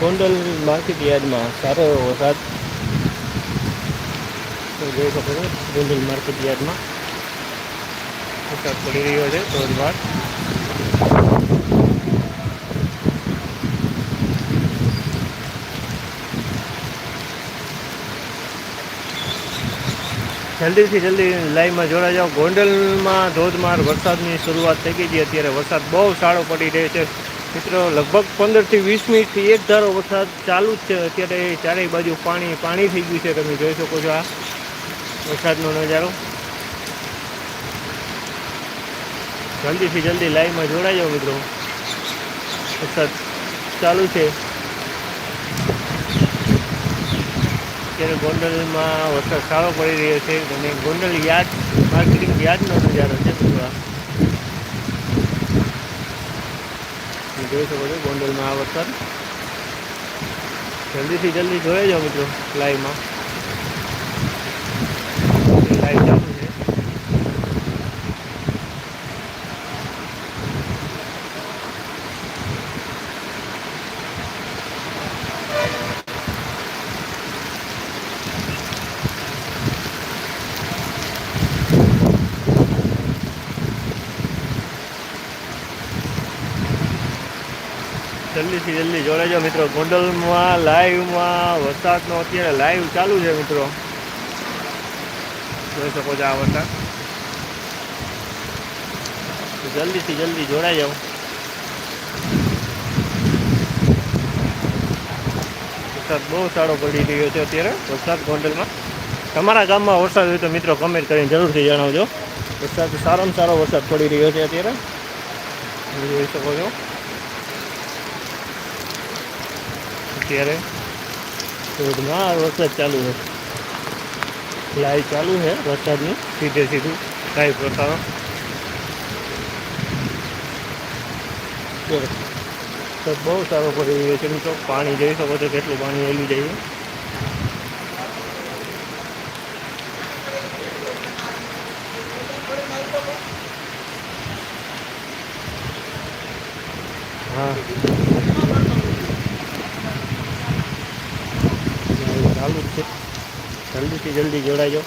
Gondal market યાર્ડમાં સારો એવો વરસાદ. જોઈ શકો છો, ગોંડલ માર્કેટ યાર્ડમાં વરસાદ પડી રહ્યો છે ધોધમાર જલ્દીથી જલ્દી લાઈવમાં જોડા જાઓ. ગોંડલમાં ધોધમાર વરસાદની શરૂઆત થઈ ગઈ છે. અત્યારે વરસાદ બહુ સારો પડી રહ્યો છે. મિત્રો, લગભગ પંદરથી વીસ મિનિટથી એક ધારો વરસાદ ચાલુ જ છે. અત્યારે ચારેય બાજુ પાણી પાણી થઈ ગયું છે. તમે જોઈ શકો છો આ વરસાદનો નજારો. જલ્દીથી જલ્દી લાઈવમાં જોડાઈ જાઓ મિત્રો. વરસાદ ચાલુ છે. અત્યારે ગોંડલમાં વરસાદ સારો પડી રહ્યો છે. અને ગોંડલ યાદ માર્કેટિંગ યાદનો નજારો છે મિત્રો આ. તમે જોઈ શકો છો ગોંડલમાં આ વરસાદ જલ્દીથી જલ્દી જોઈ જાઓ મિત્રો લાઈવમાં લાઈવ ચાલુ છે જલ્દીથી જલ્દી જોડાઈ જાઓ મિત્રો. ગોંડલમાં, લાઈવમાં, વરસાદનો અત્યારે લાઈવ ચાલુ છે મિત્રો. જોઈ શકો છો આ વરસાદ. જલ્દીથી જલ્દી જોડાઈ જાઓ. વરસાદ બહુ સારો પડી રહ્યો છે અત્યારે વરસાદ ગોંડલમાં. તમારા ગામમાં વરસાદ હોય તો મિત્રો કમેન્ટ કરીને જરૂરથી જણાવજો. વરસાદ સારામાં સારો વરસાદ પડી રહ્યો છે અત્યારે. જોઈ શકો છો. અત્યારે. ધોધમાર વરસાદ ચાલુ છે. લાઈવ ચાલુ છે વરસાદની, સીધે સીધું લાઈવ પ્રસારણ તો બહુ સારો પડી રહ્યો છે. મિત્રો પાણી જોઈ શકો છો, કેટલું પાણી એલું જાય. છે હા લાઈવ ચાલુ છે. જલ્દીથી જલ્દી જોડાઈ જાઓ